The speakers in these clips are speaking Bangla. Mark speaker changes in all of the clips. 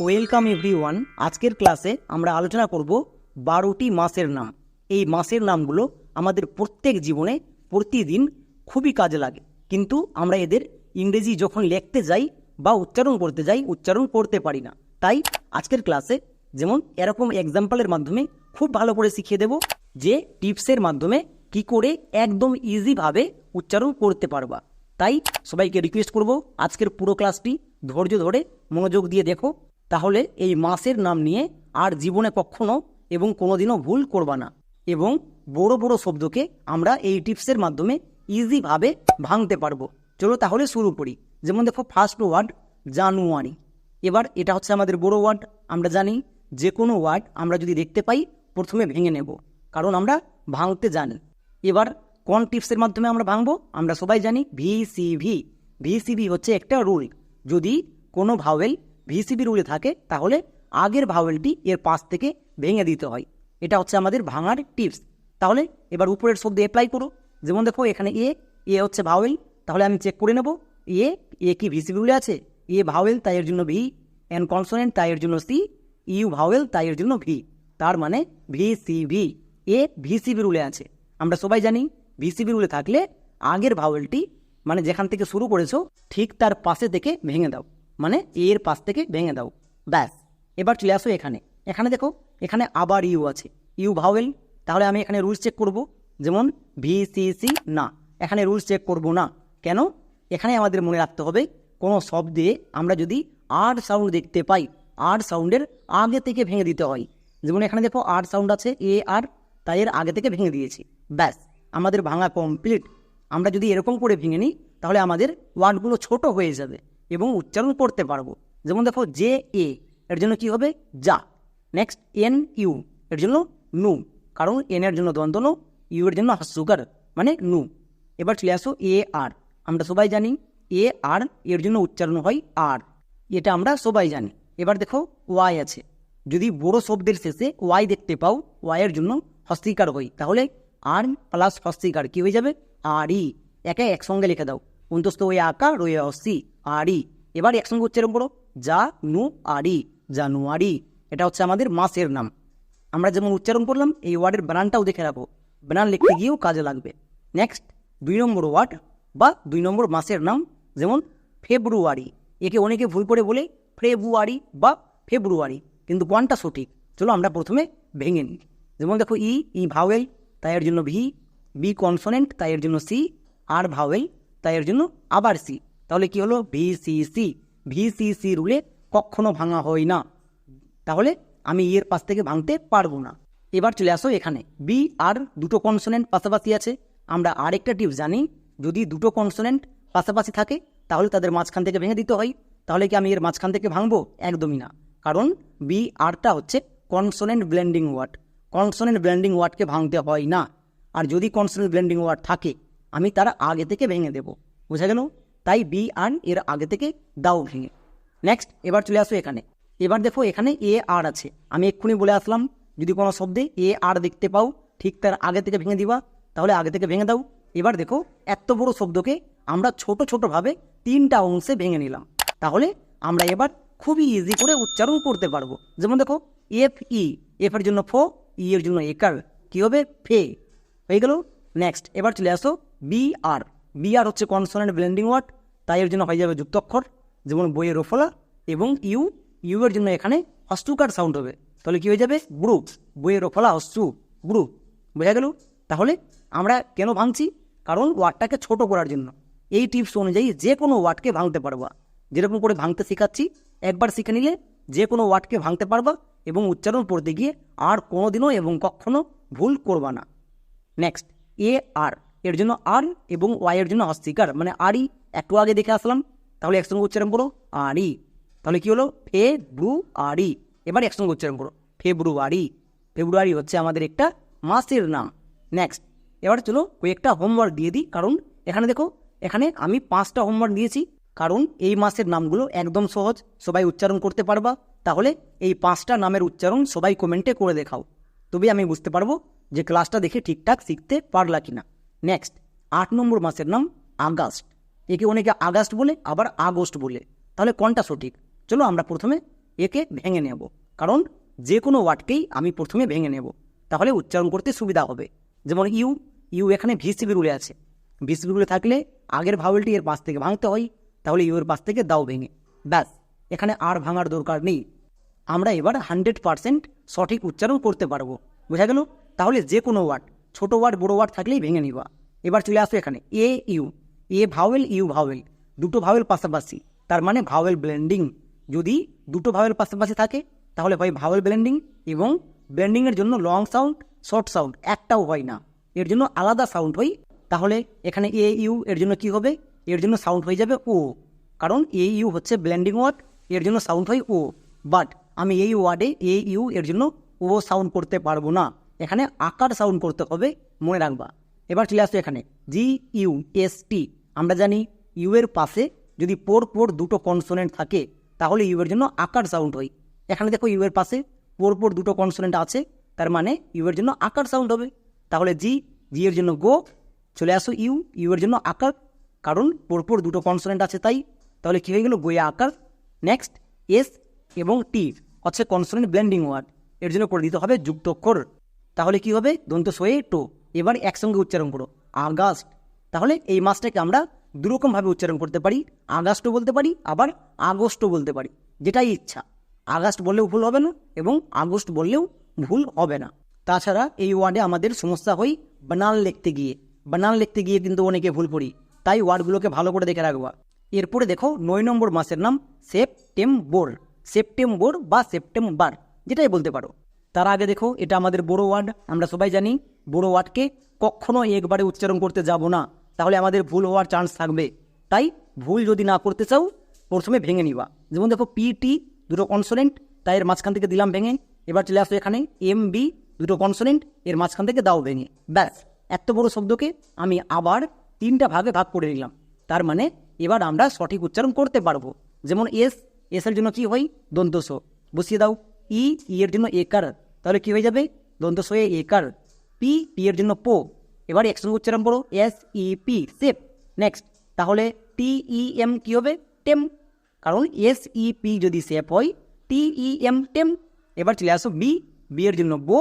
Speaker 1: Welcome everyone. আজকের ক্লাসে আমরা আলোচনা করব বারোটি মাসের নাম। এই মাসের নামগুলো আমাদের প্রত্যেক জীবনে প্রতিদিন খুবই কাজে লাগে। কিন্তু আমরা এদের ইংরেজি যখন লিখতে যাই বা উচ্চারণ করতে যাই, উচ্চারণ করতে পারি না। তাই আজকের ক্লাসে যেমন এরকম এক্সাম্পলের মাধ্যমে খুব ভালো করে শিখিয়ে দেব যে টিপসের মাধ্যমে কি করে একদম ইজিভাবে উচ্চারণ করতে পারবা। তাই সবাইকে রিকোয়েস্ট করব আজকের পুরো ক্লাসটি ধৈর্য ধরে মনোযোগ দিয়ে দেখো। তাহলে এই মাসের নাম নিয়ে আর জীবনে কখনো এবং কোনোদিনও ভুল করবা না। এবং বড় বড় শব্দকে আমরা এই টিপসের মাধ্যমে ইজিভাবে ভাঙতে পারব। চলো তাহলে শুরু করি। যেমন দেখো ফার্স্ট ওয়ার্ড জানুয়ারি। এবার এটা হচ্ছে আমাদের বড় ওয়ার্ড আমরা জানি যে কোনো ওয়ার্ড আমরা যদি দেখতে পাই, প্রথমে ভেঙে নেব, কারণ আমরা ভাঙতে জানি। এবার কোন টিপসের মাধ্যমে আমরা ভাঙবো? আমরা সবাই জানি ভিসিভি ভিসিভি হচ্ছে একটা রুল। যদি কোনো ভাওয়েল ভিসিবি রুলে থাকে, তাহলে আগের ভাওয়েলটি এর পাশ থেকে ভেঙে দিতে হয়। এটা হচ্ছে আমাদের ভাঙার টিপস। তাহলে এবার উপরের শব্দ অ্যাপ্লাই করো। যেমন দেখো, এখানে এ এ হচ্ছে ভাওয়েল। তাহলে আমি চেক করে নেব। এ এ কি ভিসিবি রুলে আছে? এ ভাওয়েল, তাই এর জন্য ভি। এন কনসোনেন্ট, তাই এর জন্য সি। ইউ ভাওয়েল, তাই এর জন্য ভি। তার মানে ভি সি ভি এ ভিসিবি রুলে আছে। আমরা সবাই জানি ভিসিবি রুলে থাকলে আগের ভাওয়েলটি মানে যেখান থেকে শুরু করেছ, ঠিক তার পাশে থেকে ভেঙে দাও। মানে এ এর পাশ থেকে ভেঙে দাও। ব্যাস। এবার চলে আসো এখানে। এখানে দেখো, এখানে আবার ইউ আছে। ইউ ভাওয়েল, তাহলে আমি এখানে রুলস চেক করব। যেমন ভি সি সি না। এখানে রুলস চেক করব না। কেন? এখানে আমাদের মনে রাখতে হবে, কোনো শব্দে আমরা যদি আর সাউন্ড দেখতে পাই, আর সাউন্ডের আগে থেকে ভেঙে দিতে হয়। যেমন এখানে দেখো, আর সাউন্ড আছে, এ, আর, তাই এর আগে থেকে ভেঙে দিয়েছি। ব্যাস। আমাদের ভাঙা কমপ্লিট আমরা যদি এরকম করে ভেঙে নিই, তাহলে আমাদের ওয়ার্ডগুলো ছোট হয়ে যাবে। এবং উচ্চারণ করতে পারব। যেমন দেখো, জে, এ, এর জন্য কি হবে? যা নেক্সট এন, ইউ, এর জন্য নু। কারণ এন এর জন্য দ্বন্দ্ব ইউ এর জন্য সুগার মানে নু। এবার চলে আসো, এ, আর। আমরা সবাই জানি, এ, আর, এর জন্য উচ্চারণ হয় আর। এটা আমরা সবাই জানি। এবার দেখো, ওয়াই আছে। যদি বড় শব্দের শেষে ওয়াই দেখতে পাও ওয়াইয়ের জন্য হস্তিকার হই। তাহলে আর প্লাস হস্তিকার কি হয়ে যাবে? আর, ই। একে একসঙ্গে লিখে দাও। অন্তস্থ ওই আকার রয়ে হস্তি আর এবার একসঙ্গে উচ্চারণ করো যা নু আরি জানুয়ারি এটা হচ্ছে আমাদের মাসের নাম আমরা যেমন উচ্চারণ করলাম এই ওয়ার্ডের বানানটাও দেখে রাখো বানান লিখতে গিয়েও কাজে লাগবে নেক্সট দুই নম্বর ওয়ার্ড বা দুই নম্বর মাসের নাম যেমন ফেব্রুয়ারি একে অনেকে ভুল করে বলে ফেব্রুয়ারি বা ফেব্রুয়ারি কিন্তু কোনটা সঠিক চলো আমরা প্রথমে ভেঙে নিই যেমন দেখো ই ই ভাওয়েল তাই এর জন্য ভি বি কনসোনেন্ট তাই এর জন্য সি আর ভাওয়েল তাই এর জন্য আবার সি তাহলে কি হলো? VCC C C V C C রুলে কখনো ভাঙা হয় না। তাহলে আমি এর পাশ থেকে ভাঙতে পারব না। এবার চলে আসো এখানে। বি আর দুটো কনসোনেন্ট পাশাপাশি আছে। আমরা আরেকটা টিপস জানি। যদি দুটো কনসোনেন্ট পাশাপাশি থাকে, তাহলে তাদের মাঝখান থেকে ভেঙে দিতে হয়। তাহলে কি আমি এর মাঝখান থেকে ভাঙবো? একদমই না। কারণ বি আরটা হচ্ছে consonant blending word consonant blending ওয়ার্ডকে ভাঙতে হয় না। আর যদি কনসোনেন্ট ব্লেন্ডিং ওয়ার্ড থাকে আমি তার আগে থেকে ভেঙে দেবো। বোঝা গেল? তাই বি আর এর আগে থেকে দাও ভেঙে। নেক্সট এবার চলে আসো এখানে। এবার দেখো এখানে এ আর আছে। আমি এক্ষুনি বলে আসলাম, যদি কোনো শব্দে এ আর দেখতে পাও, ঠিক তার আগে থেকে ভেঙে দিবা, তাহলে আগে থেকে ভেঙে দাও। এবার দেখো, এত বড় শব্দকে আমরা ছোট ছোটোভাবে তিনটা অংশে ভেঙে নিলাম। তাহলে আমরা এবার খুবই ইজি করে উচ্চারণ করতে পারব। যেমন দেখো এফ ই এফ এর জন্য ফো ই এর জন্য একার। কী হবে? ফে। হয়ে গেল? নেক্সট এবার চলে আসো বি আর। বি আর হচ্ছে কনসোনেন্ট ব্লেন্ডিং ওয়ার্ড তাই এর জন্য হয়ে যাবে যুক্তক্ষর, যেমন বইয়ের রফলা এবং ইউ। ইউ এর জন্য এখানে হস্তুকার সাউন্ড হবে। তাহলে কী হয়ে যাবে? ব্রু। বইয়ের রফলা হস্তু ব্রু। বোঝা গেল? তাহলে আমরা কেন ভাঙছি? কারণ ওয়ার্ডটাকে ছোট করার জন্য। এই টিপস অনুযায়ী যে কোনো ওয়ার্ডকে ভাঙতে পারবা। যেরকম করে ভাঙতে শেখাচ্ছি, একবার শিখে নিলে যে কোনো ওয়ার্ডকে ভাঙতে পারবা এবং উচ্চারণ পড়তে গিয়ে আর কোনোদিনও এবং কখনো ভুল করবা না। নেক্সট এ আর এর জন্য আর এবং ওয়াই এর জন্য অস্বীকার। মানে আরই একটু আগে দেখে আসলাম, তাহলে একসঙ্গে উচ্চারণ করো আরই। তাহলে কি হলো? ফে ব্রু আরি এবার একসঙ্গে উচ্চারণ করো ফেব্রুয়ারি। ফেব্রুয়ারি হচ্ছে আমাদের একটা মাসের নাম। নেক্সট এবার চলো কয়েকটা হোমওয়ার্ক দিয়ে দিই, কারণ এখানে দেখো, এখানে আমি পাঁচটা হোমওয়ার্ক দিয়েছি, কারণ এই মাসের নামগুলো একদম সহজ, সবাই উচ্চারণ করতে পারবা। তাহলে এই পাঁচটা নামের উচ্চারণ সবাই কমেন্টে করে দেখাও। তবে আমি বুঝতে পারব যে ক্লাসটা দেখে ঠিকঠাক শিখতে পারলা কিনা। নেক্সট আট নম্বর মাসের নাম আগস্ট। একে অনেকে আগস্ট বলে, আবার আগস্ট বলে। তাহলে কোনটা সঠিক? চলো আমরা প্রথমে একে ভেঙে নেব। কারণ যে কোনো ওয়ার্ডকেই আমি প্রথমে ভেঙে নেব। তাহলে উচ্চারণ করতে সুবিধা হবে। যেমন ইউ ইউ এখানে ভিসিবি রুলে আছে। ভিসিবি রুলে থাকলে আগের ভাওয়েলটি এর পাশ থেকে ভাঙতে হয়। তাহলে ইউ এর পাশ থেকে দাও ভেঙে। ব্যাস, এখানে আর ভাঙার দরকার নেই। আমরা এবার হান্ড্রেড পারসেন্ট সঠিক উচ্চারণ করতে পারব। বোঝা গেল? তাহলে যে কোনো ওয়ার্ড ছোটো ওয়ার্ড, বড়ো ওয়ার্ড থাকলেই ভেঙে নিবা। এবার চলে আসো এখানে। A U A vowel U vowel দুটো ভাওয়েল পাশাপাশি। তার মানে ভাওয়েল ব্লেন্ডিং যদি দুটো ভাওয়েল পাশাপাশি থাকে, তাহলে হয় ভাওয়েল ব্লেন্ডিং এবং ব্লেন্ডিংয়ের জন্য লং সাউন্ড শর্ট সাউন্ড একটাও হয় না। এর জন্য আলাদা সাউন্ড হয়। তাহলে এখানে এ ইউ এর জন্য কি হবে? এর জন্য সাউন্ড হয়ে যাবে ও কারণ এ ইউ হচ্ছে ব্লেন্ডিং ওয়ার্ড এর জন্য সাউন্ড হয় ও বাট আমি এই ওয়ার্ডে এ ইউ এর জন্য ও সাউন্ড করতে পারব না। এখানে আকার সাউন্ড করতে হবে, মনে রাখবা। এবার চলে আসো এখানে। জি ইউ এস টি আমরা জানি ইউ এর পাশে যদি পোর পোর দুটো কনসোনেন্ট থাকে, তাহলে ইউ এর জন্য আকার সাউন্ড হয়। এখানে দেখো ইউ এর পাশে পোর পোর দুটো কনসোনেন্ট আছে, তার মানে ইউ এর জন্য আকার সাউন্ড হবে। তাহলে জি জি এর জন্য গো চলে আসো ইউ ইউ এর জন্য আকার। কারণ পোর পরপর দুটো কনসোনেন্ট আছে তাই। তাহলে কী হয়ে গেল? বইয়ে আকার। নেক্সট এস এবং টি হচ্ছে কনসোনেন্ট ব্লেন্ডিং ওয়ার্ড এর জন্য করে দিতে হবে যুক্তক্ষর তাহলে কি হবে? দন্ত সোয়ে টো। এবার একসঙ্গে উচ্চারণ করো। আগস্ট। তাহলে এই মাসটাকে আমরা দুরকমভাবে উচ্চারণ করতে পারি। আগস্টও বলতে পারি, আবার আগস্টও বলতে পারি। যেটাই ইচ্ছা। আগস্ট বললেও ভুল হবে না এবং আগস্ট বললেও ভুল হবে না। তাছাড়া এই ওয়ার্ডে আমাদের সমস্যা হয় বানান লিখতে গিয়ে। বানান লিখতে গিয়ে কিন্তু অনেকে ভুল পড়ি। তাই ওয়ার্ডগুলোকে ভালো করে দেখে রাখবা। এরপরে দেখো নয় নম্বর মাসের নাম সেপ্টেম্বর। সেপ্টেম্বর বা সেপ্টেম্বর, যেটাই বলতে পারো। তার আগে দেখো, এটা আমাদের বড় ওয়ার্ড, আমরা সবাই জানি, বড় ওয়ার্ডকে কখনো একবারে উচ্চারণ করতে যাব না। তাহলে আমাদের ভুল হওয়ার চান্স থাকবে। তাই ভুল যদি না করতে চাও, প্রথমে ভেঙে নিবা। যেমন দেখো পি টি দুটো কনসোনেন্ট তাই এর মাঝখান থেকে দিলাম ভেঙে। এবার চলে আসো এখানে এম বি দুটো কনসোনেন্ট এর মাঝখান থেকে দাও ভেঙে। ব্যাস, এত বড় শব্দকে আমি আবার তিনটা ভাগে ভাগ করে নিলাম। তার মানে এবার আমরা সঠিক উচ্চারণ করতে পারব। যেমন এস এস এর জন্য কি হয়? দন্তস বসিয়ে দাও। ই ই এর জন্য একার। তাহলে কি হয়ে যাবে? দন্তস হয়ে একার পি পি এর জন্য পো। এবার একসঙ্গে উচ্চারণ করো S E P sep next তাহলে টি ই এম কী হবে? টেম কারণ এস ই পি যদি সেপ হয় টি ই এম টেম এবার চলে আসো বি বি এর জন্য বো।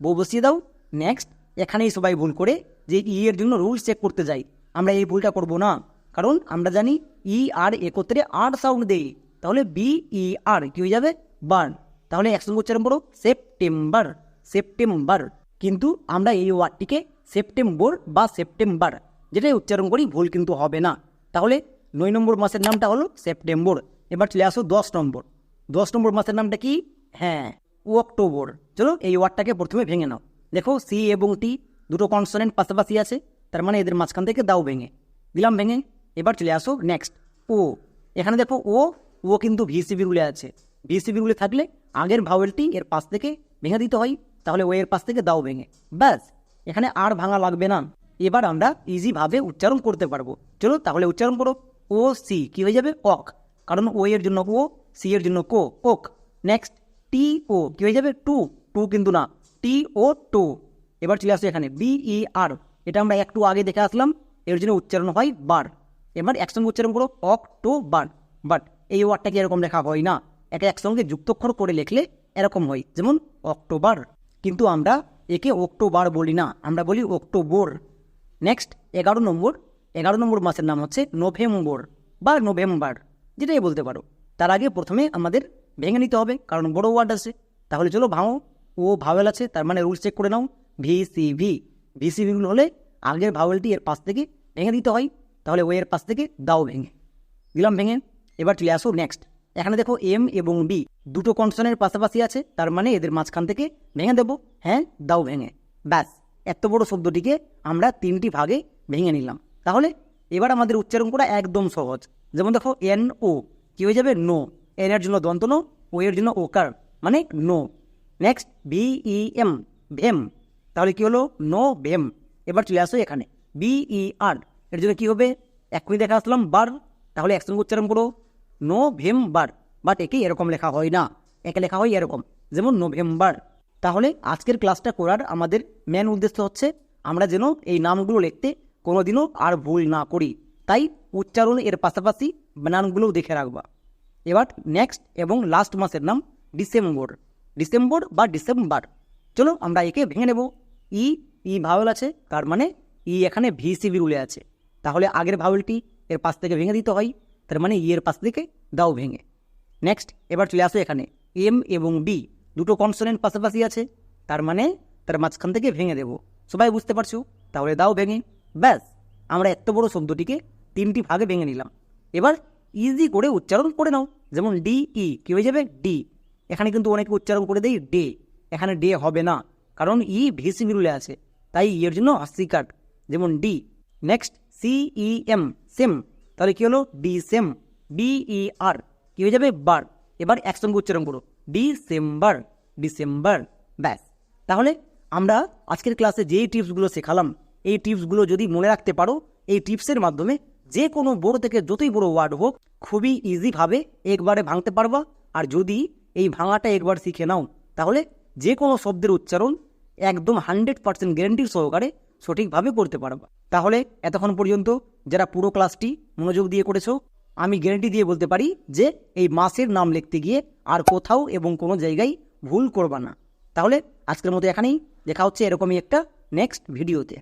Speaker 1: বো বসিয়ে দাও। নেক্সট এখানেই সবাই ভুল করে যে ই এর জন্য রুলস চেক করতে যাই আমরা এই ভুলটা করব না। কারণ আমরা জানি ই আর একত্রে আর সাউন্ড দেই তাহলে বি ই আর কি হয়ে যাবে? বার্ন তাহলে একসঙ্গে উচ্চারণ করো সেপ্টেম্বর সেপ্টেম্বর। কিন্তু আমরা এই ওয়ার্ডটিকে সেপ্টেম্বর বা সেপ্টেম্বর, যেটাই উচ্চারণ করি, ভুল কিন্তু হবে না। তাহলে নয় নম্বর মাসের নামটা হলো সেপ্টেম্বর। এবার চলে আসো দশ নম্বর। দশ নম্বর মাসের নামটা কি? হ্যাঁ অক্টোবর। চলো এই ওয়ার্ডটাকে প্রথমে ভেঙে নাও। দেখো সি এবং টি দুটো কনসোনেন্ট পাশাপাশি আছে, তার মানে এদের মাঝখান থেকে দাও ভেঙে। দিলাম ভেঙে, এবার চলে আসো নেক্সট ও। এখানে দেখো ও ও কিন্তু ভিসিবি রুলে আছে। ভিসিবি রুলে থাকলে আগের ভাওয়েলটি এর পাশ থেকে ভেঙে দিতে হয়, তাহলে ও এর পাশ থেকে দাও ভেঙে। ব্যাস, এখানে আর ভাঙা লাগবে না। এবার আমরা ইজিভাবে উচ্চারণ করতে পারব। চলো তাহলে উচ্চারণ করো। ও, সি, কি হয়ে যাবে? অক কারণ ও এর জন্য ও, সি এর জন্য কো, ওক। নেক্সট টি ও কি হয়ে যাবে? টু টু কিন্তু না। T O to. এবার চলে আসো এখানে। বি ই আর এটা আমরা একটু আগে দেখে আসলাম। এর জন্য উচ্চারণ হয় বার। এবার একসঙ্গে উচ্চারণ করো অক টু, বার। বাট এই ওয়ার্ডটাকে এরকম লেখা হয় না? একে একসঙ্গে যুক্তক্ষর করে লিখলে এরকম হয়, যেমন অক্টোবর। কিন্তু আমরা একে অক্টোবর বলি না, আমরা বলি অক্টোবর। নেক্সট, এগারো নম্বর। এগারো নম্বর মাসের নাম হচ্ছে নভেম্বর বা নভেম্বর, যেটাই বলতে পারো। তার আগে প্রথমে আমাদের ভেঙে নিতে হবে, কারণ বড় ওয়ার্ড আছে। তাহলে চলো ভাঙো। ও ভাওয়েল আছে, তার মানে রুলস চেক করে নাও। V C V V C ভিগুলো হলে আগের ভাওয়েলটি এর পাশ থেকে ভেঙে দিতে হয়। তাহলে ও এর পাশ থেকে দাও ভেঙে। দিলাম ভেঙে। এবার চলে আসো নেক্সট। এখানে দেখো এম এবং বি দুটো কনসনের পাশাপাশি আছে, তার মানে এদের মাঝখান থেকে ভেঙে দেবো। হ্যাঁ দাও ভেঙে। ব্যাস, এত বড় শব্দটিকে আমরা তিনটি ভাগে ভেঙে নিলাম। তাহলে এবার আমাদের উচ্চারণ করা একদম সহজ। যেমন দেখো এন ও কী হয়ে যাবে? নো এন এর জন্য দন্ত নো ও এর জন্য ওকার মানে no next B E M vem তাহলে কি হলো? নো ভেম এবার চলে আসো এখানে। বি ই আর এর জন্য কি হবে? এক্ষুনি দেখা আসলাম বার তাহলে একসঙ্গে উচ্চারণ করো। নো ভেম বার বাট একে এরকম লেখা হয় না। একে লেখা হয় এরকম, যেমন নভেম্বর। তাহলে আজকের ক্লাসটা করার আমাদের মেন উদ্দেশ্য হচ্ছে, আমরা যেন এই নামগুলো লিখতে কোনোদিনও আর ভুল না করি। তাই উচ্চারণ এর পাশাপাশি বানানগুলোও দেখে রাখবা। এবার নেক্সট এবং লাস্ট মাসের নাম ডিসেম্বর। ডিসেম্বর বা ডিসেম্বর। চলো আমরা একে ভেঙে নেব। ই ই ভাওয়েল আছে, তার মানে ই এখানে ভিসিবি রুলে আছে। তাহলে আগের ভাওয়েলটি এর পাশ থেকে ভেঙে দিতে হয়। তার মানে ইয়ের পাশ থেকে দাও ভেঙে। নেক্সট এবার চলে আসো এখানে। এম এবং ডি দুটো কনসোনেন্ট পাশাপাশি আছে, তার মানে তার মাঝখান থেকে ভেঙে দেবো। সবাই বুঝতে পারছ? তাহলে দাও ভেঙে। ব্যাস, আমরা এত বড় শব্দটিকে তিনটি ভাগে ভেঙে নিলাম। এবার ইজি করে উচ্চারণ করে নাও। যেমন ডি ই কী হয়ে যাবে? ডি এখানে কিন্তু অনেকে উচ্চারণ করে দেই ডে এখানে ডে হবে না, কারণ ই ভিসি বিরুলে আছে। তাই ইয়ের জন্য হাসি কাট যেমন D next C E M sem তাহলে কী হলো? D sem B E R কী হয়ে যাবে? বার এবার একসঙ্গে উচ্চারণ করো। ডিসেম্বর ডিসেম্বর ব্যাস। তাহলে আমরা আজকের ক্লাসে যেই টিপসগুলো শেখালাম, এই টিপসগুলো যদি মনে রাখতে পারো, এই টিপসের মাধ্যমে যে কোনো বড় থেকে যতই বড় ওয়ার্ড হোক, খুবই ইজিভাবে একবারে ভাঙতে পারবা। আর যদি এই ভাঙাটা একবার শিখে নাও, তাহলে যে কোনো শব্দের উচ্চারণ একদম হান্ড্রেড পার্সেন্ট গ্যারেন্টির সহকারে সঠিকভাবে করতে পারবা। তাহলে এতক্ষণ পর্যন্ত যারা পুরো ক্লাসটি মনোযোগ দিয়ে করেছ, আমি গ্যারেন্টি দিয়ে বলতে পারি যে এই মাসের নাম লিখতে গিয়ে আর কোথাও এবং কোনো জায়গায় ভুল করবা না। তাহলে আজকের মতো এখানেই, দেখা হচ্ছে এরকমই একটা নেক্সট ভিডিওতে